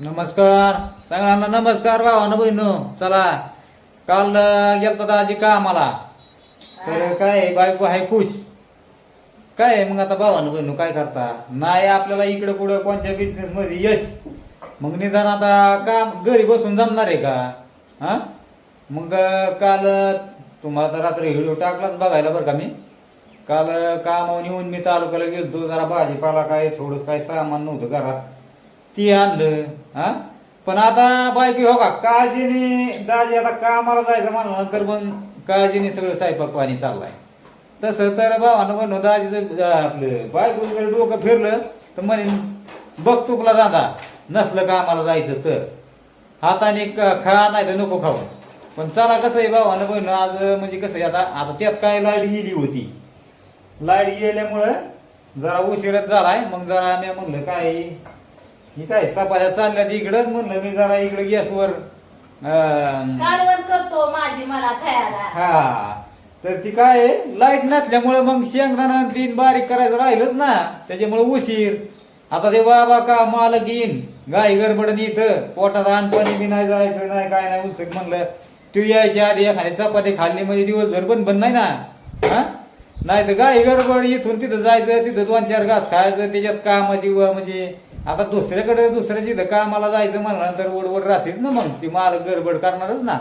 नमस्कार. सगळ्यांना नमस्कार भावानं बहिणो. चला. काल गेलता दाजी कामाला. तर काय बायको आहे खुश. काय आहे मग आता भावानं बहिणो काय करता? नाही आपल्याला इकडं पुढं कोणत्या बिझनेस मध्ये यश. मग निदान आता काम घरी बसून जमणार आहे का? हा? मग काल तुम्हाला तर रात्री व्हिडिओ टाकलाच बघायला बरं का मी. काल अं, कामावून येऊन मी तालुक्याला गेलतो. जरा भाजीपाला काय थोडं काय सामान नव्हतं घरात. ती आणलं हा? पण आता बायको हो का काळजीने दाजी आता कामाला जायचं म्हणलं तर मग काळजीने सगळं स्वयंपाक पाणी चाललाय. तसं तर भावानं म्हणून दाजीचं आपलं बायको जर डोकं फिरलं तर म्हणे बघ तुकला दादा नसलं कामाला जायचं तर. हाताने खा नाही तर नको खाऊ. पण चला कसं आहे भावानं बहिण आज म्हणजे कसं आहे आता आता त्यात काय लाइट गेली होती. लाइट गेल्यामुळं जरा उशीरच झालाय मग जरा आम्ही म्हणलं काय ही काय चपात्या चालल्या इकडंच म्हणलं मी जरा इकडे गॅसवर कालवण करतो माझी मला खायला. हा. तर ती काय लाइट नसल्यामुळे मग शेंगदाणा तीन बारीक करायचं राहिलंच ना. त्याच्यामुळे उशीर. आता ते बाबा का मालक येईन. गाई गडबडन इथं. पोटात अन्न पाणी बी नाही जायचं नाही काय नाही उलचक म्हणलं. तू यायच्या आधी एखादी चपाती खाल्ली म्हणजे दिवसभर बंद बंद नाही ना? हा? नाही तर गाई गडबड इथून तिथं जायचं तिथं दोन चार घास खायचं त्याच्यात कामाची व म्हणजे आता दुसऱ्याकडे दुसऱ्या इथं कामाला जायचं म्हणल्यानंतर वडवड राहतेच ना मग. ती मालक गडबड करणारच ना.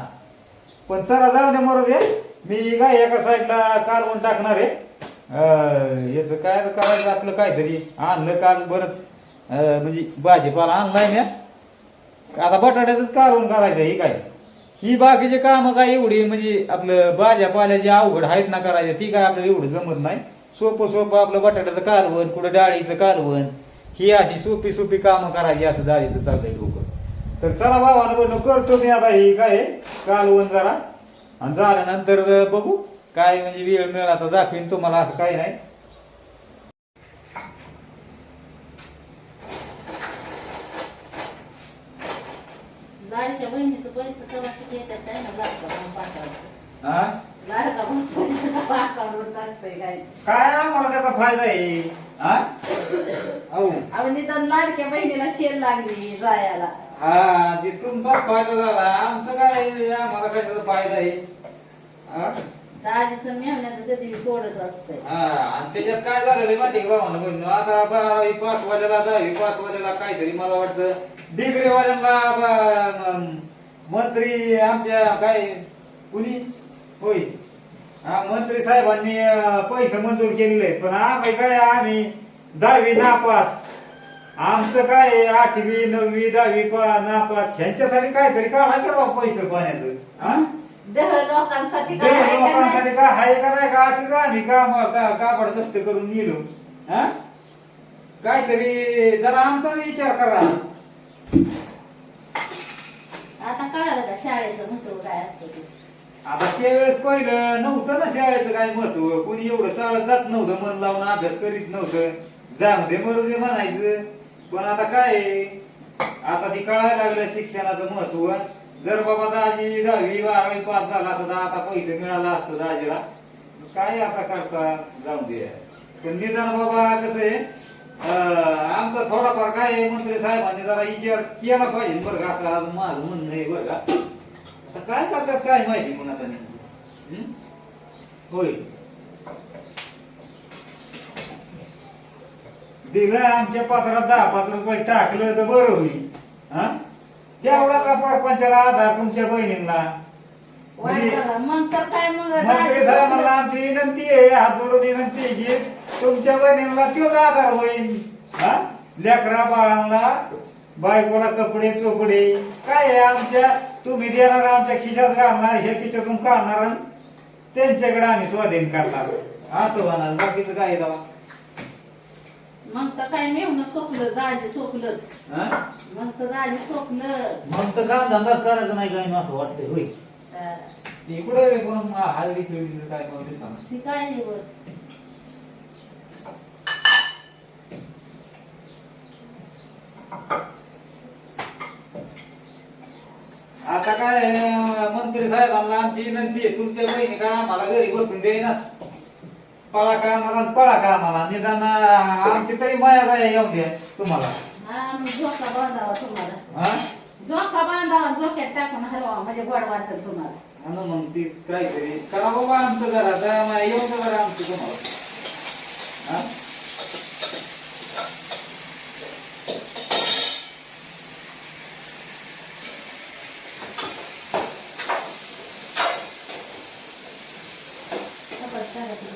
पण चला जाऊ दे मरू दे. मी काय एका साईडला कालवून टाकणार आहे. याचं काय करायचं आपलं काहीतरी? आणलं काल बरंच. म्हणजे भाजीपाला आणलाय मी. आता बटाट्याच कालवून करायचं ही काय? ही बाकीचे कामं काय एवढी? म्हणजे आपलं भाज्या पाल्याची अवघड आहेत ना करायचं ती काय आपल्याला एवढं जमत नाही. सोपं सोपं आपलं बटाट्याचं कालवण कुठं डाळीचं कालवण. ही अशी सोपी सोपी कामं करायची असं डाळीचं चाललंय डोकं. तर चला भावानं करतो मी आता ही काय कालवण जरा आणि झाल्यानंतर बघू काय म्हणजे वेळ मिळाला तर दाखवीन तुम्हाला असं काही नाही. बहिणीचं पैसे काय ना लाडका भाऊ पाठवायचं हा लाडका भाऊ पैसे का अकाउंटवर टाकतोय काय? काय आम्हाला त्याचा फायदा आहे? हा? अहो. अहो निदान लाडक्या बहिणीला शेल लागली जायला. हा ते तुमचा फायदा झाला. आमचं काय आम्हाला काय त्याचा फायदा आहे? हा? दाजीचं मेहण्याचं कधी थोडंच असतंय. हा, आणि त्याच्यात काय झालेलं आहे माहिती भावानं बहिणीनं? आता बारावी पास वाल्याला दहावी पास वाल्याला काहीतरी मला वाटतं. डिग्री वाल्यांना ब- म- मंत्री आमच्या काय कुणी? होय. हा मंत्री साहेबांनी पैसे मंजूर केलेले. पण आम्ही काय आम्ही दहावी नापास. आमचं काय आठवी नववी दहावी नापास. ह्यांच्यासाठी काहीतरी काढायचं राव पैसे पाण्याचं? हा? देह लोकांसाठी काय आहे का लोकांसाठी नाही? काय हाय का नाही का? असेच आम्ही काम का कापड कष्ट करून गेलो हा? काहीतरी जरा आमचा विचार करा. आता कळालं का शाळेचं महत्त्व काय असतं ते? आता त्यावेळेस पहिलं नव्हतं ना शाळेचं काय महत्त्व. कोणी एवढं शाळेत जात नव्हतं मन लावून अभ्यास करीत नव्हतं. जामध्ये मरू दे म्हणायचं. पण आता काय आहे? आता ती कळायला लागलं शिक्षणाचं महत्त्व. जर बाबा दाजी दहावी बारावी पास झाला असता आता पैसे मिळाला असतं दाजीला काय आता करता? जाऊ दे. पण निदान बाबा कसं आहे आमचा थोडाफार काय मंत्री साहेबांनी जरा विचार केला पाहिजे बरं का असं माझं म्हणणं आहे बरं का. आता काय करतात काय माहिती मग आता नेमकं? होय. दिलं आमच्या पात्रात दहा पाच रुपये टाकलं तर बरं होईल. हा? तेवढा का परपंचाला आधार तुमच्या बहिणींना? म्हणजे वाईट बघा. मग तर काय मग? मंत्री दाजी साहेबांना सोडलं. आमची विनंती आहे हात जोडून विनंती आहे की तुमच्या बहिणीला तोच आधार होईल. हा? लेकरा बाळांना बायकोला कपडे चोपडे. काय आहे आमच्या? तुम्ही देणार आमच्या खिशात घालणार हे खिशातून काढणार आणि त्यांच्याकडे आम्ही स्वाधीन करणार. असं होणार बाकीचं काय आहे तेव्हा? मग तर काय मेहून सोपलं दाजी सोपलंच हा? मग तर दाजी सोपलंच मग तर काम धंदाच करायचं नाही काय असं वाटतंय होय. हा. इकडे कोण हल्ली खेळली काय सांग ती काय नाही बघ आता काय मंत्री साहेबांना आमची विनंती आहे तुमच्या बहिणी का आम्हाला घरी बसून देईना? पळा का आम्हाला पळा का आम्हाला? निदान आमची तरी माया येऊन द्या तुम्हाला. झोका बांधावा तुम्हाला. हा? झोका बांधावा झोक्यात टाकून हलवा म्हणजे गोड वाटत तुम्हाला. ना मग ती काहीतरी. करा बाबा आमचं जरा आता मला येऊ दे जरा आमचं तुम्हाला. हा सगळं करायचं.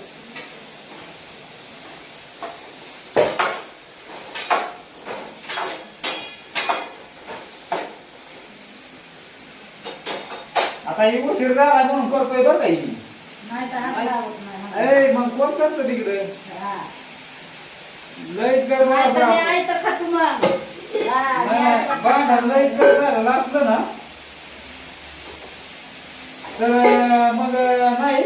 आता ही उशीर झाला म्हणून करतोय बरं काही नाही तर हात लावत नाही मला. ए मग कोण करतो तिकडे? हा. लईच गडबड नाही तर मी झालं. आहे तर खातो मग. हा, मी आहे तर भांडण लईच गडबड झालं असलं ना. तर मग नाही.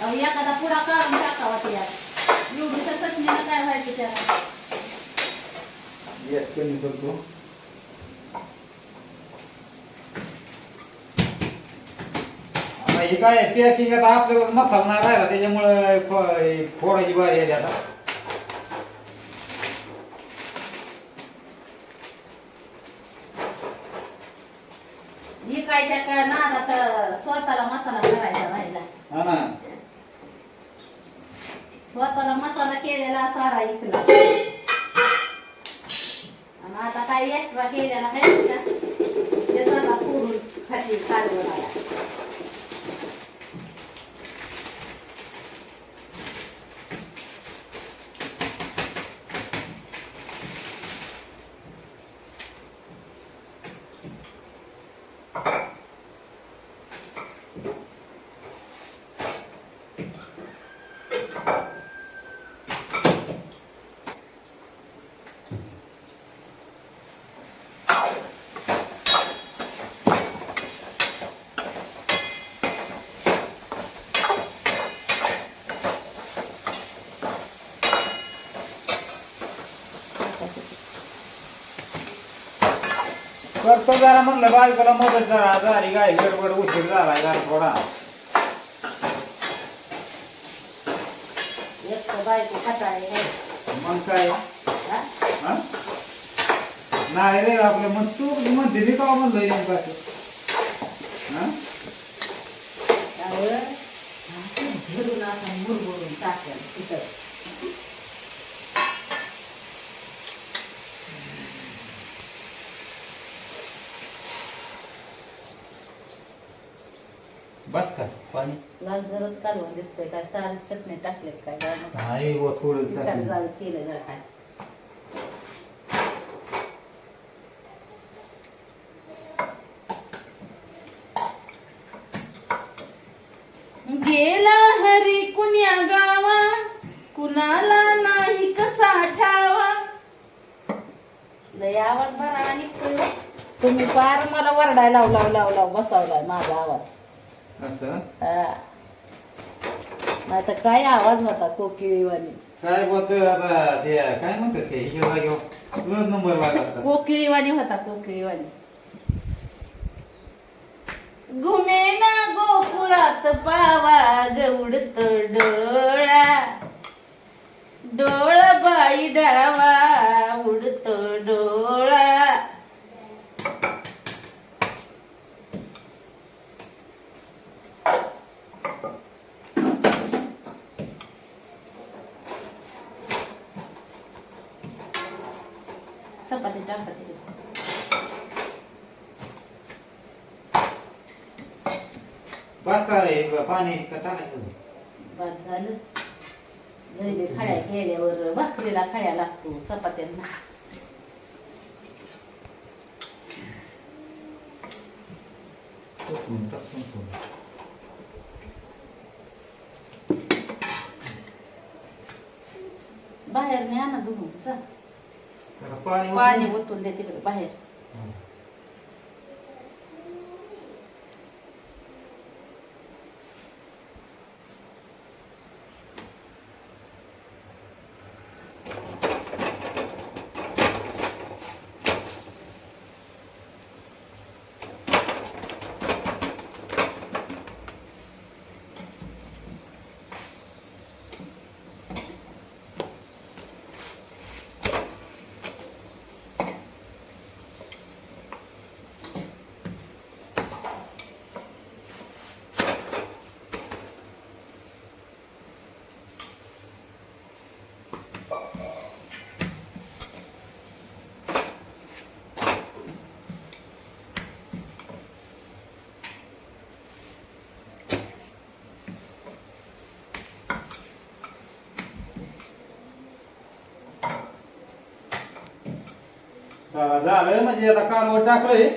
अहो, एखादा पुडा काढून टाकावा त्यात. एवढी तर चटणीला काय व्हायचं त्याला? गॅस कमी करतो. आता हे काय पॅकिंग आता आपल्याकडे मसाला नाही राहिला त्याच्यामुळे फोडायची बारी आली आता. विकायच्या काय नादात स्वतःला मसाला करायचा राहिला. हा ना. स्वतःला मसाला केलेला सारा इकला आणि आता काय एक्स्ट्रा केलेला आहे का? ते जरा फोडून खाली कालवण करतो जरा म्हणलं बायकोला मदत जरा झाली काय गडबड उशीर झाला जरा थोडा एक तर बायको खटाळे आहे मग काय हा? हा? नाही रे आपलं मग तू म्हणते मी का म्हणलं नेमकं असं? हा? त्यावर असं धरून असं मुरमुरून टाकेल तिथं बस का पाणी. लाल जरत कालवून दिसतंय काय? सारी चटणी टाकले काय? काय नाही व थोडं तिखट टाकलं. गेला हरी कुण्या गावा कुणाला नाही कसा ठावा? लय आवाज बरा आणि तुम्ही पार मला वरडायला लाव लाव लाव लाव बसावलाय माझा आवाज. असं? तर काय आवाज होता कोकिळीवाणी काय बोलत आता ते काय म्हणतात ते? हे जागेवर तुझाच नंबर कोकिळीवाणी होता कोकिळीवाणी घुमेना गोकुळात पावा गवडत डोळा. डोळा बाई डावा उडत डोळा चपाती टाकतात तिकडे बस का रे पाणी का टाकायचं बस झालं बी खड्या केल्यावर भाकरीला खड्या लागतो चपात्यांना. टाकून टाकून थोडं. बाहेर नाही आणा धुवून जा जरा पाणी पाणी ओतून- ओतून दे तिकडे बाहेर. हा. झालं म्हणजे आता कालवड टाकलंय.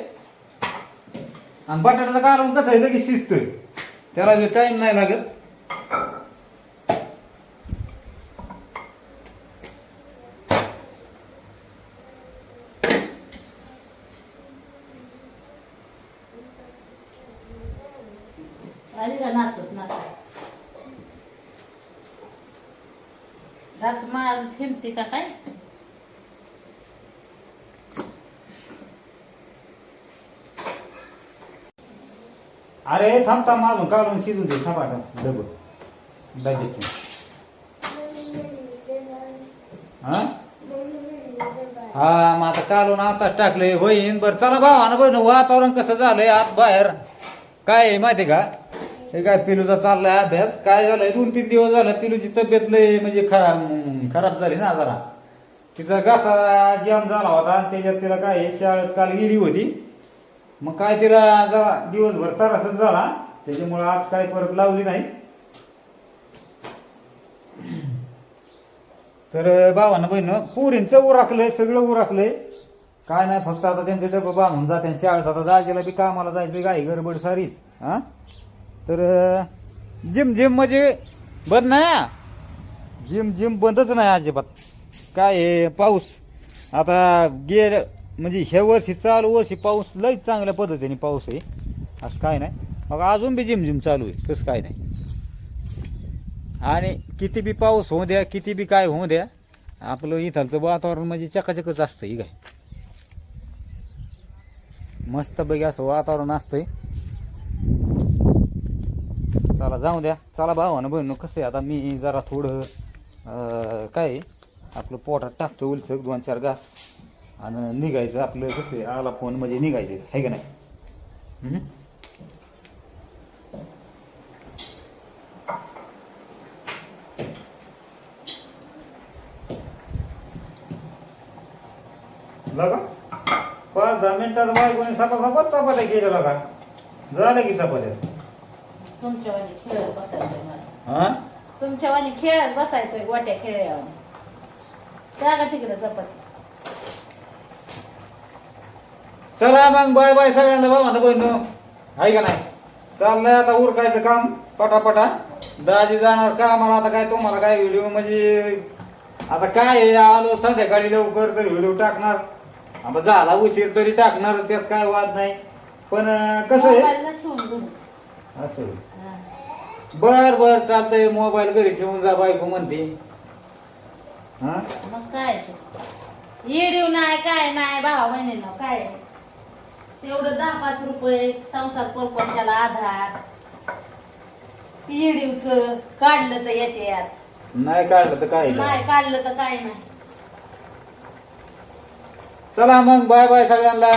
आणि बटाट्याचं कालवण कसं आहे लगेच शिस्त त्याला टाइम नाही लागत. आली का नाचत नाचत नाच मार हिमती का काय? अरे थांब थांब अजून कालवण शिजून दे आता डबल डब्याचे हा? हा मग आता कालवण आताच टाकलंय होईन. बरं चला भावानं बरं वातावरण कसं झालंय आत बाहेर? काय आहे माहिती का? हे काय पिलूचा चाललाय अभ्यास? काय झालंय? दोन तीन दिवस झालं पिलूची तब्येत लय म्हणजे खराब खराब झाली ना जरा. तिचा घासा जाम झाला होता आणि त्याच्यात तिला काय आहे, शाळेत काल गेली होती. मग काय तिला जरा दिवसभर त्रासच झाला. त्याच्यामुळे आज काय परत लावली नाही. तर भावानं बहिण पोरींचं उराखलंय सगळं उराखलंय काय नाही फक्त आता त्यांचे डबं बांधून जाते शाळेत आता जायला बी कामाला जायचं गाई गडबड सारीच हा? तर जिम जिम म्हणजे बंद नाही जिम जिम बंदच नाही अजिबात. काय पाऊस. आता गेल म्हणजे ह्या वर्षी चालू वर्षी पाऊस लई चांगल्या पद्धतीने पाऊस आहे. असं काय नाही. मग अजून बी जिम जिम चालू आहे. तसं काय नाही. आणि किती बी पाऊस होऊ द्या किती बी काय होऊ द्या आपलं इथालचं वातावरण म्हणजे चकाचकच असतं ही काय. मस्तपैकी असं वातावरण असतंय. चला जाऊ द्या. चला भावानं बहिण कसं आहे आता मी जरा थोडं काय आपलं पोटात टाकतो उलचक दोन चार घास. आणि निघायचं आपलं कसं आहे, आला फोन म्हणजे निघायचं आहे का नाही? बघा पाच दहा मिनिटात बायकोने सपा सपात चपात्या केल्या बघा झालं की चपात्या? तुमच्या वाणी खेळत बसायचंय मला. हा? तुमच्या वाणी खेळत बसायचंय गोट्या खेळ्यावानी जागा तिकडे चपाती चला मग बाय बाय सगळ्यांना बाबा बहिण. आहे का नाही? चाललंय आता उरकायचं काम पटापटा दाजी जाणार कामाला आता काय तुम्हाला काय व्हिडिओ म्हणजे आता काय आहे, आलो संध्याकाळी लवकर तर व्हिडिओ टाकणार. आता झाला उशीर तरी टाकणार त्यात काय वाद नाही. पण अं, कसं आहे? मोबाईलला ठेवून घरी. असं. हा. बर बर चालतंय. मोबाईल घरी ठेवून जा बायको म्हणते. हा? मग काय ते? येडीव नाही काय नाही भावा बहिणीला काय? तेवढं दहा पाच रुपये संसार परपंचाला आधार. येडीवच काढलं तर येते यात. नाही काढलं तर काय? नाही. काढलं तर काय नाही. चला मग बाय बाय सगळ्यांना.